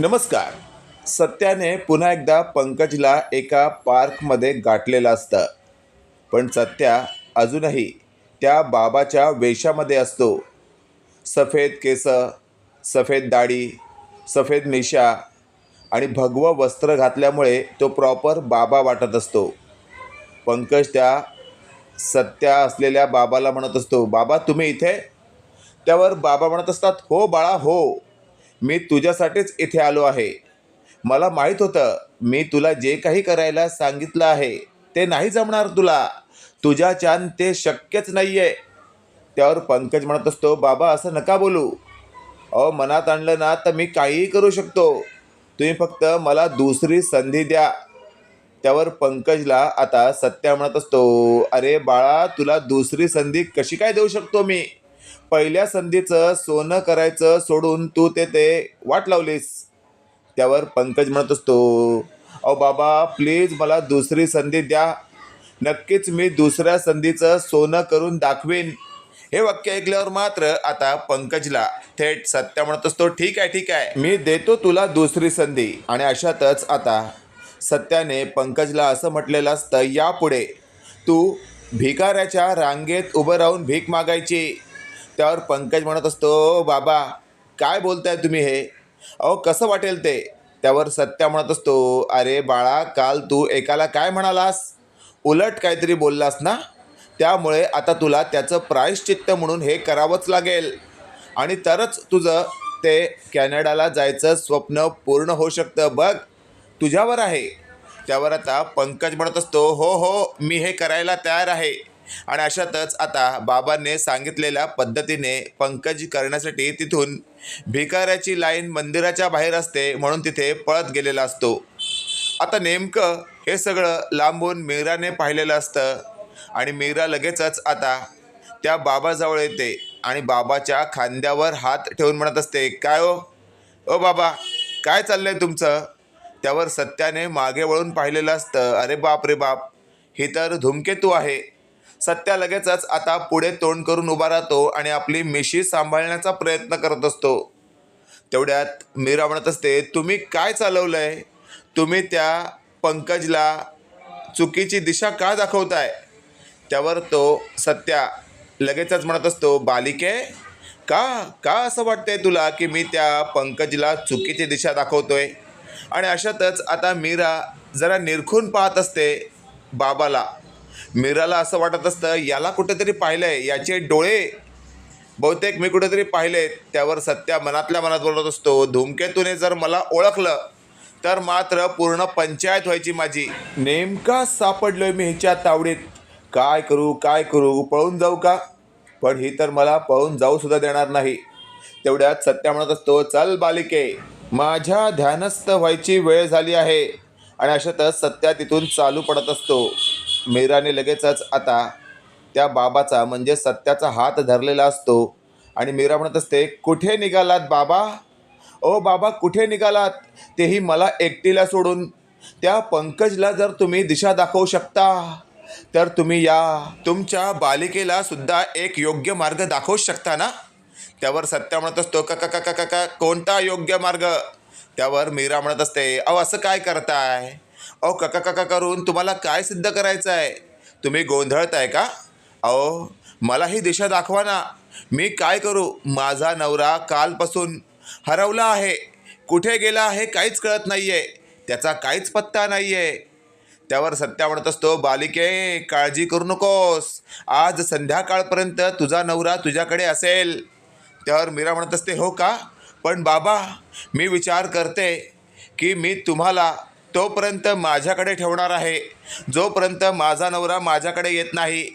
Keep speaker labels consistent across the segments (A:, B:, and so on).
A: नमस्कार. सत्याने पुन्हा एकदा पंकजला एका पार्कमध्ये गाठलेलं असतं. पण सत्या अजूनही त्या बाबाच्या वेशामध्ये असतो. सफेद केस सफेद दाढी सफेद मिशा आणि भगवं वस्त्र घातल्यामुळे तो प्रॉपर बाबा वाटत असतो. पंकज त्या सत्या असलेल्या बाबाला म्हणत असतो बाबा तुम्ही इथे? त्यावर बाबा म्हणत असतात हो बाळा हो. मी तुझ्यासाठीच इथे आलो आहे. मला माहीत होतं मी तुला जे काही करायला सांगितलं आहे ते नाही जमणार तुला. तुझ्या छान ते शक्यच नाही आहे त्यावर पंकज म्हणत असतो बाबा असं नका बोलू. अहो मनात आणलं ना तर मी काहीही करू शकतो. तुम्ही फक्त मला दुसरी संधी द्या. त्यावर पंकजला आता सत्या म्हणत असतो अरे बाळा तुला दुसरी संधी कशी काय देऊ शकतो मी? पहिल्या संधीचं सोनं करायचं सोडून तू ते ते वाट लावलीस. त्यावर पंकज म्हणत असतो अहो बाबा प्लीज मला दुसरी संधी द्या. नक्कीच मी दुसऱ्या संधीचं सोनं करून दाखवीन. हे वाक्य ऐकल्यावर मात्र आता पंकजला थेट सत्या म्हणत असतो ठीक आहे ठीक आहे. मी देतो तुला दुसरी संधी. आणि अशातच आता सत्याने पंकजला असं म्हटलेलं असतं यापुढे तू भिकाऱ्याच्या रांगेत उभं राहून भीक मागायची. त्यावर पंकज म्हणत असतो बाबा काय बोलताय तुम्ही हे? अहो कसं वाटेल ते? त्यावर सत्या म्हणत असतो अरे बाळा काल तू एकाला काय म्हणालास? उलट काहीतरी बोललास ना? त्यामुळे आता तुला त्याचं प्रायश्चित्त म्हणून हे करावंच लागेल. आणि तरच तुझं ते कॅनडाला जायचं स्वप्न पूर्ण होऊ शकतं. बघ तुझ्यावर आहे. त्यावर आता पंकज म्हणत असतो हो हो मी हे करायला तयार आहे. आणि अशातच आता बाबांनी सांगितलेल्या पद्धतीने पंकज करण्यासाठी तिथून भिकाऱ्याची लाईन मंदिराच्या बाहेर असते म्हणून तिथे पळत गेलेला असतो. आता नेमकं हे सगळं लांबून मीराने पाहिलेलं असतं आणि मीरा लगेचच आता त्या बाबाजवळ येते आणि बाबाच्या खांद्यावर हात ठेवून म्हणत असते काय ओ ओ बाबा काय चाललंय तुमचं? त्यावर सत्याने मागे वळून पाहिलेलं असतं अरे बाप रे बाप ही तर धूमकेतू आहे. सत्या लगेचच आता पुढे तोंड करून उभा राहतो आणि आपली मिशी सांभाळण्याचा प्रयत्न करत असतो. तेवढ्यात मीरा म्हणत असते तुम्ही काय चालवलंय? तुम्ही त्या पंकजला चुकीची दिशा का दाखवताय? त्यावर तो सत्या लगेचच म्हणत असतो बालिके का का असं वाटतंय तुला की मी त्या पंकजला चुकीची दिशा दाखवतोय? आणि अशातच आता मीरा जरा निरखून पाहत असते बाबाला. मीराला असं वाटत असतं याला कुठेतरी पाहिलं आहे याचे डोळे बहुतेक मी कुठेतरी पाहिले त्यावर सत्या मनातल्या मनात बोलत असतो. धूमकेतूने जर मला ओळखलं तर मात्र पूर्ण पंचायत व्हायची माझी. नेमका सापडलोय मी हिच्या तावडीत. काय करू काय करू पळून जाऊ का? पण ही तर मला पळून जाऊ सुद्धा देणार नाही. तेवढ्यात सत्या म्हणत असतो चल बालिके माझ्या ध्यानस्थ व्हायची वेळ झाली आहे. आणि अशातच सत्या तिथून चालू पडत असतो. मीराने लगेचच आता त्या बाबाचा म्हणजे सत्याचा हात धरलेला असतो. आणि मीरा म्हणत असते कुठे निघालात बाबा? ओ बाबा कुठे निघालात? तेही मला एकटीला सोडून. त्या पंकजला जर तुम्ही दिशा दाखवू शकता तर तुम्ही या. तुमच्या बालिकेला सुद्धा एक योग्य मार्ग दाखवू शकता ना? त्यावर सत्या म्हणत असतो का का का का का कोणता योग्य मार्ग? त्यावर मीरा म्हणत असते अहो असं काय करताय? अहो काका काका करून तुम्हाला काय सिद्ध करायचं आहे तुम्ही गोंधळताय का? अहो मला ही दिशा दाखवा ना. मी काय करू? माझा नवरा कालपासून हरवला आहे. कुठे गेला आहे काहीच कळत नाही आहे त्याचा काहीच पत्ता नाही आहे त्यावर सत्या म्हणत असतो बालिके काळजी करू नकोस. आज संध्याकाळपर्यंत तुझा नवरा तुझ्याकडे असेल. त्यावर मीरा म्हणत असते हो का? पण बाबा मी विचार करते की मी तुम्हाला तोपर्यंत माझ्याकडे ठेवणार आहे. जोपर्यंत माझा नवरा माझ्याकडे येत नाही.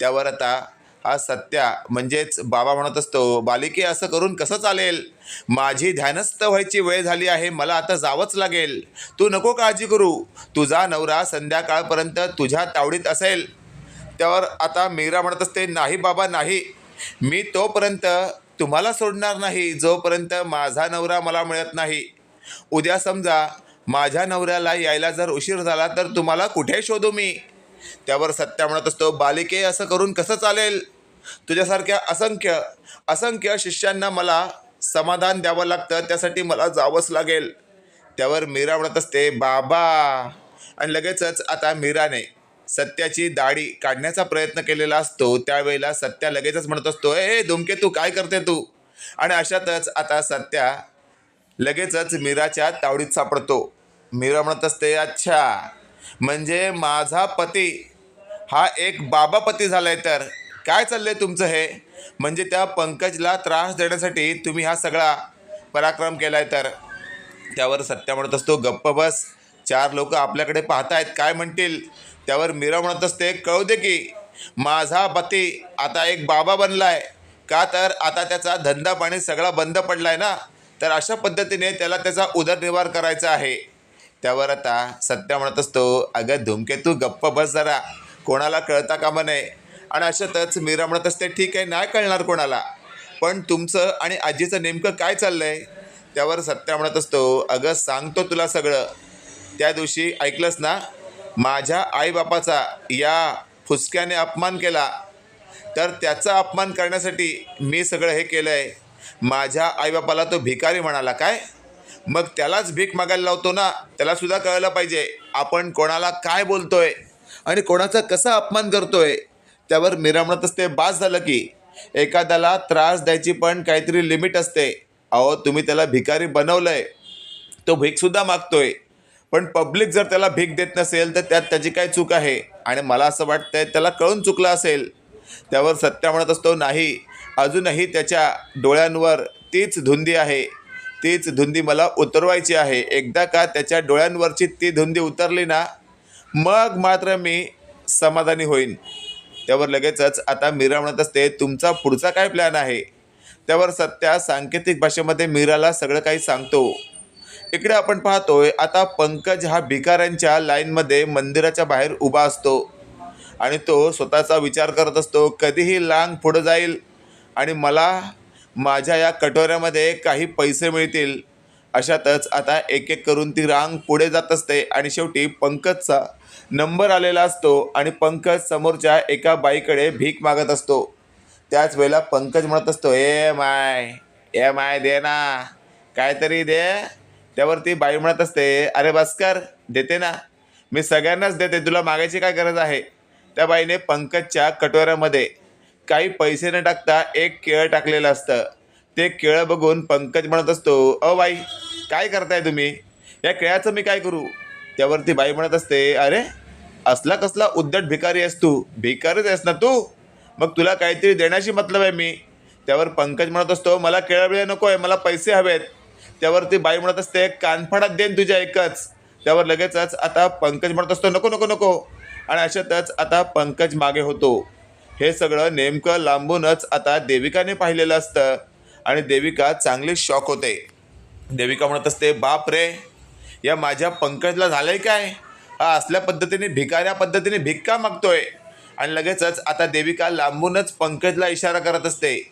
A: त्यावर आता हा सत्या म्हणजेच बाबा म्हणत असतो बालिके असं करून कसं चालेल? माझी ध्यानस्थ व्हायची वेळ झाली आहे मला आता जावंच लागेल. तू नको काळजी करू. तुझा नवरा संध्याकाळपर्यंत तुझ्या तावडीत असेल. त्यावर आता मीरा म्हणत असते नाही बाबा नाही. मी तोपर्यंत तुम्हाला सोडणार नाही. जोपर्यंत माझा नवरा मला मिळत नाही. उद्या समजा माझ्या नवऱ्याला यायला जर उशीर झाला तर तुम्हाला कुठे शोधू मी? त्यावर सत्या म्हणत असतो बालिके असं करून कसं चालेल? तुझ्यासारख्या असंख्य असंख्य शिष्यांना मला समाधान द्यावं लागतं त्यासाठी मला जावंच लागेल. त्यावर मीरा म्हणत असते बाबा. आणि लगेचच आता मीराने सत्याची दाढी काढण्याचा प्रयत्न केलेला असतो. त्यावेळेला सत्या लगेचच म्हणत असतो ए धुमके तू काय करते तू? आणि अशातच आता सत्या लगेचच मीराच्या तावडीत सापडतो. मीरा म्हणत असते अच्छा म्हणजे माझा पती हा एक बाबा पती झालाय तर काय चाललंय तुमचं हे? म्हणजे त्या पंकजला त्रास देण्यासाठी तुम्ही हा सगळा पराक्रम केलाय तर. त्यावर सत्या म्हणत असतो गप्प बस चार लोक आपल्याकडे पाहतायत काय म्हणतील? त्यावर मीरा म्हणत असते कळू दे की माझा पती आता एक बाबा बनलाय. का तर आता त्याचा धंदा पाणी सगळा बंद पडलाय ना? तर अशा पद्धतीने त्याला त्याचा उदरनिर्वाह करायचा आहे. त्यावर आता सत्या म्हणत असतो अगं धूमकेतू गप्प बस जरा. कोणाला कळता कामा नये. आणि अशातच मीरा म्हणत असते ठीक आहे नाही कळणार कोणाला. पण तुमचं आणि आजीचं नेमकं काय चाललं आहे त्यावर सत्या म्हणत असतो अगं सांगतो तुला सगळं. त्या दिवशी ऐकलंस ना? माझ्या आईबापाचा या फुसक्याने अपमान केला. तर त्याचा अपमान करण्यासाठी मी सगळं हे केलं आहे माझ्या आईबापाला तो भिकारी म्हणाला काय? मग त्यालाच भीक मागायला लावतो ना त्याला सुद्धा कळलं पाहिजे आपण कोणाला काय बोलतोय आणि कोणाचा कसा अपमान करतोय. त्यावर मीरा म्हणत असते बास झालं की. एखाद्याला त्रास द्यायची पण काहीतरी लिमिट असते. अहो तुम्ही त्याला भिकारी बनवलंय. तो भीकसुद्धा मागतोय. पण पब्लिक जर त्याला भीक देत नसेल तर त्यात त्याची काय चूक आहे? आणि मला असं वाटतंय त्याला कळून चुकलं असेल. त्यावर सत्या म्हणत असतो नाही अजूनही त्याच्या डोळ्यांवर तीच धुंदी आहे. तीच धुंदी मला उतरवायची आहे. एकदा का त्याच्या डोळ्यांवरची ती धुंदी उतरली ना मग मात्र मी समाधानी होईन. त्यावर लगेचच आता मीरा म्हणत असते तुमचा पुढचा काय प्लॅन आहे? त्यावर सत्या सांकेतिक भाषेमध्ये मीराला सगळं काही सांगतो. इकडे आपण पाहतोय आता पंकज हा भिकाऱ्यांच्या लाईनमध्ये मंदिराच्या बाहेर उभा असतो आणि तो स्वतःचा विचार करत असतो कधीही लांग पुढं जाईल आणि मला माझ्या या कटोऱ्यामध्ये काही पैसे मिळतील. अशातच आता एक एक करून ती रांग पुढे जात असते आणि शेवटी पंकजचा नंबर आलेला असतो आणि पंकज समोरच्या एका बाईकडे भीक मागत असतो. त्याच वेळेला पंकज म्हणत असतो ए माय ए माय दे ना. काहीतरी दे. त्यावर ती बाई म्हणत असते अरे भास्कर देते ना. मी सगळ्यांनाच देते तुला मागायची काय गरज आहे? त्या बाईने पंकजच्या कटोऱ्यामध्ये काही पैसे न टाकता एक केळं टाकलेलं असतं. ते केळं बघून पंकज म्हणत असतो अ बाई काय करताय तुम्ही? या केळ्याचं मी काय करू? त्यावरती बाई म्हणत असते अरे असला कसला उद्धट भिकारी आहेस तू. भिकारीच आहेस ना तू. मग तुला काहीतरी देण्याशी मतलब आहे मी. त्यावर पंकज म्हणत असतो मला केळं बिळं नको आहे मला पैसे हवेत. त्यावरती बाई म्हणत असते कानफडात देन तुझ्या एकच. त्यावर लगेचच आता पंकज म्हणत असतो नको नको नको. आणि अशातच आता पंकज मागे होतो. हे सगळं नेमकं लांबूनच आता देविकाने पाहिलेलं असतं. आणि देविका चांगली शॉक होते. देविका म्हणत असते बाप रे या माझ्या पंकजला झालंय काय? हा असल्या पद्धतीने भिकाऱ्या पद्धतीने भिक्का मागतोय. आणि लगेचच आता देविका लांबूनच पंकजला इशारा करत असते.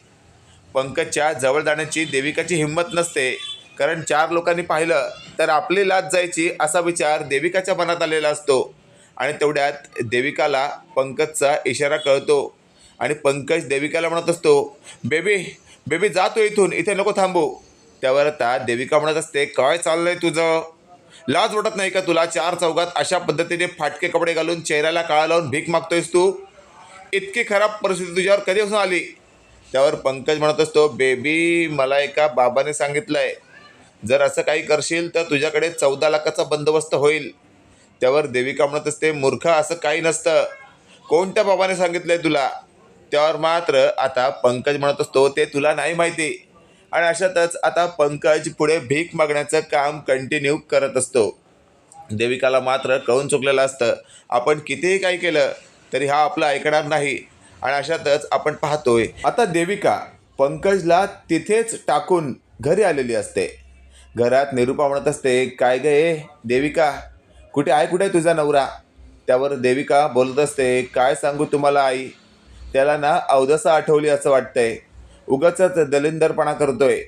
A: पंकजच्या जवळ जाण्याची देविकाची हिंमत नसते. कारण चार लोकांनी पाहिलं तर आपली लाच जायची असा विचार देविकाच्या मनात आलेला असतो. आणि तेवढ्यात देविकाला पंकजचा इशारा कळतो. आणि पंकज देविकाला म्हणत असतो बेबी बेबी जातो इथून इथे नको थांबू. त्यावर आता देविका म्हणत असते काय चाललंय तुझं? लाज वाटत नाही का तुला? चार चौघात अशा पद्धतीने फाटके कपडे घालून चेहऱ्याला काळा लावून भीक मागतोयस तू? इतकी खराब परिस्थिती तुझ्यावर कधीपासून आली? त्यावर पंकज म्हणत असतो बेबी मला एका बाबाने सांगितलंय जर असं काही करशील तर तुझ्याकडे चौदा लाखाचा बंदोबस्त होईल. त्यावर देविका म्हणत असते मूर्ख असं काही नसतं. कोणत्या बाबाने सांगितलंय तुला? त्यावर मात्र आता पंकज म्हणत असतो ते तुला नाही माहिती. आणि अशातच आता पंकज पुढे भीक मागण्याचं काम कंटिन्यू करत असतो. देविकाला मात्र कळून चुकलेलं असतं. आपण कितीही काही केलं तरी हा आपलं ऐकणार नाही. आणि अशातच आपण पाहतोय आता देविका पंकजला तिथेच टाकून घरी आलेली असते. घरात निरूपा म्हणत असते काय गे देविका? कुठे आहे कुठे आहे तुझा नवरा? त्यावर देविका बोलत असते काय सांगू तुम्हाला आई? त्याला ना अवदसा आठवली असं वाटतंय. उगाच दलिंदरपणा करतोय.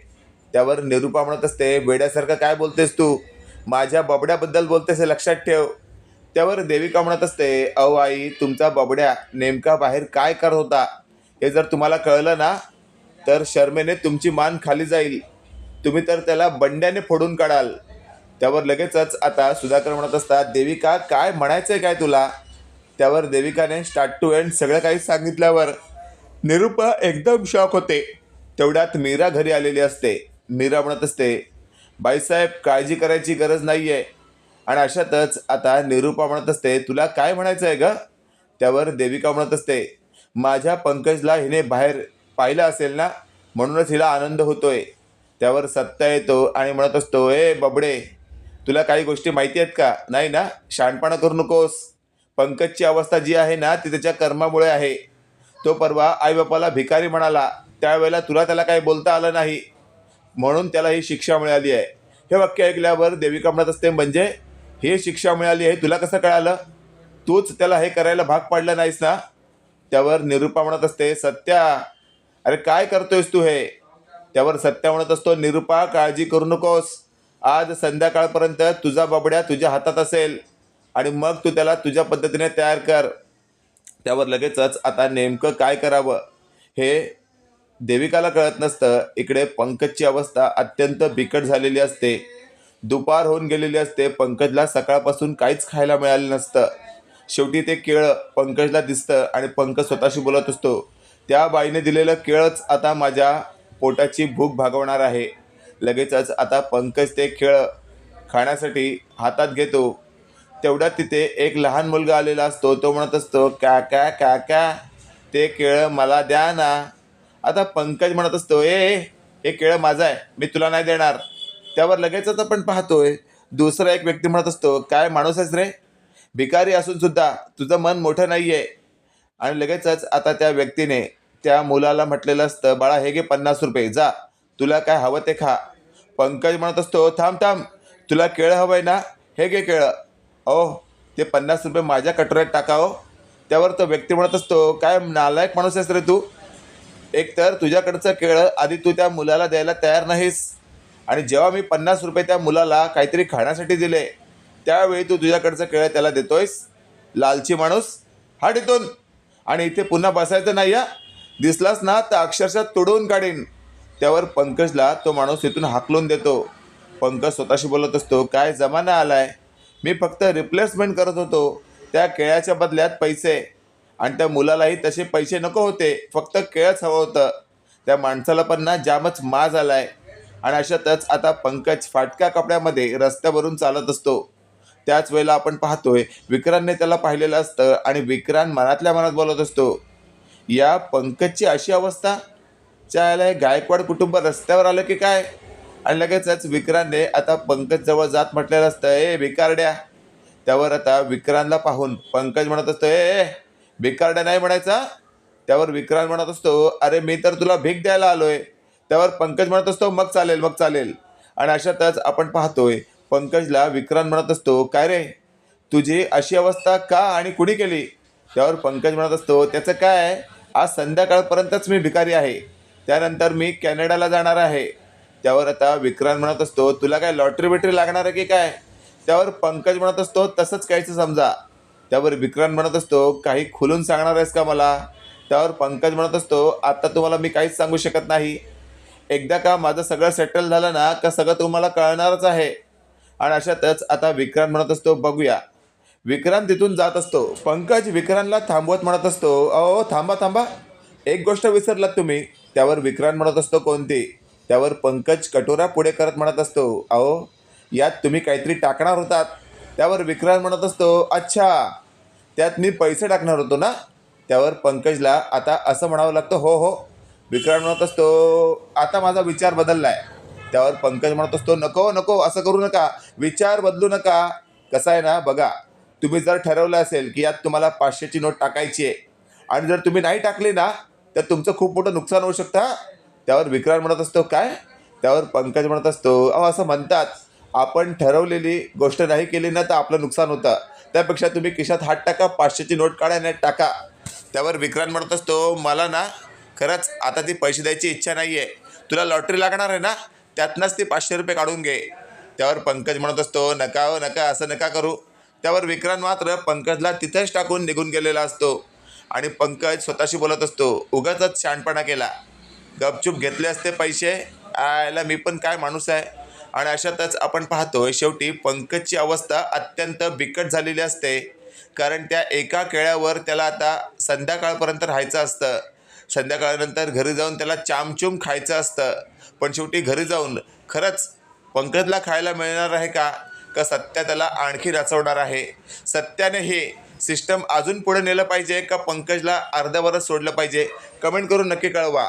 A: त्यावर निरूपा म्हणत असते वेड्यासारखं काय बोलतेस तू? माझ्या बबड्याबद्दल बोलतेस हे लक्षात ठेव. त्यावर देविका म्हणत असते अहो आई तुमचा बबड्या नेमका बाहेर काय करत होता? हे जर तुम्हाला कळलं ना तर शर्मेने तुमची मान खाली जाईल. तुम्ही तर त्याला बंड्याने फोडून काढाल. त्यावर लगेचच आता सुधाकर म्हणत असतात देविका काय म्हणायचं आहे काय तुला? त्यावर देविकाने स्टार्ट टू एंड सगळं काही सांगितल्यावर निरुपा एकदम शॉक होते. तेवढ्यात मीरा घरी आलेली असते. मीरा म्हणत असते बाईसाहेब काळजी करायची गरज नाही आहे आणि अशातच आता निरुपा म्हणत असते तुला काय म्हणायचं आहे ग? त्यावर देविका म्हणत असते माझ्या पंकजला हिने बाहेर पाहिलं असेल ना म्हणूनच हिला आनंद होतोय. त्यावर सत्ता येतो आणि म्हणत असतो ए बबडे तुला काही गोष्टी माहिती आहेत का? नाही ना? शहाणपणा करू नकोस. पंकजची अवस्था जी आहे ना ती त्याच्या कर्मामुळे आहे. तो परवा आईबापाला भिकारी म्हणाला त्यावेळेला तुला त्याला काही बोलता आलं नाही. म्हणून त्याला ही शिक्षा मिळाली आहे. हे वाक्य ऐकल्यावर देविका म्हणत असते म्हणजे हे शिक्षा मिळाली आहे तुला कसं कळालं? तूच त्याला हे करायला भाग पाडलं नाहीस ना? त्यावर निरुपा म्हणत असते सत्या अरे काय करतोयस तू हे? त्यावर सत्या म्हणत असतो निरुपा काळजी करू नकोस. आज संध्याकाळपर्यंत तुझा बबड्या तुझ्या हातात असेल. आणि मग तू त्याला तुझ्या पद्धतीने तयार कर. त्यावर लगेचच आता नेमकं काय करावं? हे देविकाला कळत नसतं. इकडे पंकजची अवस्था अत्यंत बिकट झालेली असते. दुपार होऊन गेलेली असते. पंकजला सकाळपासून काहीच खायला मिळालं नसतं. शेवटी ते केळं पंकजला दिसतं आणि पंकज स्वतःशी बोलत असतो. त्या बाईने दिलेलं केळंच आता माझ्या पोटाची भूक भागवणार आहे. लगेचच आता पंकज ते केळं खाण्यासाठी हातात घेतो. तेवढ्यात तिथे एक लहान मुलगा आलेला असतो. तो म्हणत असतो काका काका ते केळं मला द्या ना. आता पंकज म्हणत असतो ए हे केळं माझं आहे मी तुला नाही देणार. त्यावर लगेचच आपण पाहतोय दुसरा एक व्यक्ती म्हणत असतो काय माणूस आहेस रे? भिकारी असून सुद्धा तुझं मन मोठं नाही आहे आणि लगेचच आता त्या व्यक्तीने त्या मुलाला म्हटलेलं असतं बाळा हे घे पन्नास रुपये जा तुला काय हवं ते खा. पंकज म्हणत असतो थांब थांब तुला केळं हवं आहे ना हे घे केळं. अहो ते पन्नास रुपये माझ्या कटोऱ्यात टाकावं त्यावर तो व्यक्ती म्हणत असतो काय नालायक माणूस आहेस रे तू? एकतर तुझ्याकडचं केळं आधी तू त्या मुलाला द्यायला तयार नाहीस. आणि जेव्हा मी पन्नास रुपये त्या मुलाला काहीतरी खाण्यासाठी दिले त्यावेळी तू तुझ्याकडचं केळं त्याला देतोयस? लालची माणूस? हा इथून. आणि इथे पुन्हा बसायचं नाही या दिसलास ना तर अक्षरशः तुडवून काढीन. त्यावर पंकजला तो माणूस इथून हाकलून देतो. पंकज स्वतःशी बोलत असतो काय जमाना आलाय? मी फक्त रिप्लेसमेंट करत होतो. त्या केळ्याच्या बदल्यात पैसे. आणि त्या मुलालाही तसे पैसे नको होते. फक्त केळच हवं होतं. त्या माणसाला पण ना जामच मा झाला आहे आणि अशातच आता पंकज फाटक्या कपड्यामध्ये रस्त्यावरून चालत असतो. त्याच वेळेला आपण पाहतोय विक्रांतने त्याला पाहिलेलं असतं आणि विक्रांत मनातल्या मनात बोलत असतो या पंकजची अशी अवस्था? चायला हे गायकवाड कुटुंब रस्त्यावर आलं की काय? आणि लगेचच विक्रांतने आता पंकज जवळ जात म्हटलेलं असतं ए भिकारड्या. त्यावर आता विक्रांतला पाहून पंकज म्हणत असतो ए भिकारड्या नाही म्हणायचा? त्यावर विक्रांत म्हणत असतो अरे मी तर तुला भीक द्यायला आलोय. त्यावर पंकज म्हणत असतो मग चालेल मग चालेल. आणि अशातच आपण पाहतोय पंकजला विक्रांत म्हणत असतो काय रे तुझी अशी अवस्था का आणि कुणी केली? त्यावर पंकज म्हणत असतो त्याचं काय आज संध्याकाळपर्यंतच मी भिकारी आहे. त्यानंतर मी कॅनडाला जाणार आहे. त्यावर आता विक्रांत म्हणत असतो तुला काय लॉटरी बिटरी लागणार आहे की काय? त्यावर पंकज म्हणत असतो तसंच कायचं समजा. त्यावर विक्रांत म्हणत असतो काही खुलून सांगणार आहेस का मला? त्यावर पंकज म्हणत असतो आता तुम्हाला मी काहीच सांगू शकत नाही. एकदा का माझं सगळं सेटल झालं ना का सगळं तुम्हाला कळणारच आहे? आणि अशातच आता विक्रांत म्हणत असतो बघूया. विक्रांत तिथून जात असतो. पंकज विक्रांतला थांबवत म्हणत असतो अहो थांबा थांबा. एक गोष्ट विसरलात तुम्ही. त्यावर विक्रांत म्हणत असतो कोणती? त्यावर पंकज कटोरा पुढे करत म्हणत असतो अहो यात तुम्ही काहीतरी टाकणार होतात. त्यावर विक्रांत म्हणत असतो अच्छा त्यात मी पैसे टाकणार होतो ना? त्यावर पंकजला आता असं म्हणावं लागतं हो हो. विक्रांत म्हणत असतो आता माझा विचार बदलला आहे त्यावर पंकज म्हणत असतो नको नको असं करू नका. विचार बदलू नका. कसं आहे ना बघा तुम्ही जर ठरवलं असेल की यात तुम्हाला पाचशेची नोट टाकायची आहे आणि जर तुम्ही नाही टाकली ना तर तुमचं खूप मोठं नुकसान होऊ शकतं त्यावर विक्रांत म्हणत असतो काय? त्यावर पंकज म्हणत असतो अहो असं म्हणतात आपण ठरवलेली गोष्ट नाही केली ना तर आपलं नुकसान होतं. त्यापेक्षा तुम्ही खिशात हात टाका पाचशेची नोट काढा नाही टाका. त्यावर विक्रांत म्हणत असतो मला ना खरंच आता ती पैसे द्यायची इच्छा नाही आहे तुला लॉटरी लागणार आहे ना त्यातनंच ती पाचशे रुपये काढून घे. त्यावर पंकज म्हणत असतो नका हो नका असं नका करू. त्यावर विक्रांत मात्र पंकजला तिथेच टाकून निघून गेलेला असतो. आणि पंकज स्वतःशी बोलत असतो उगाचच शहाणपणा केला. गपचूप घेतले असते पैसे. आयला मी पण काय माणूस आहे? आणि अशातच आपण पाहतोय शेवटी पंकजची अवस्था अत्यंत बिकट झालेली असते. कारण त्या एका केळ्यावर त्याला आता संध्याकाळपर्यंत राहायचं असतं. संध्याकाळनंतर घरी जाऊन त्याला चामचूम खायचं असतं. पण शेवटी घरी जाऊन खरंच पंकजला खायला मिळणार आहे का? का सत्या त्याला आणखी रचवणार आहे? सत्याने हे सिस्टम अजून पुढे नेलं पाहिजे का पंकजला अर्ध्यावरच सोडलं पाहिजे? कमेंट करून नक्की कळवा.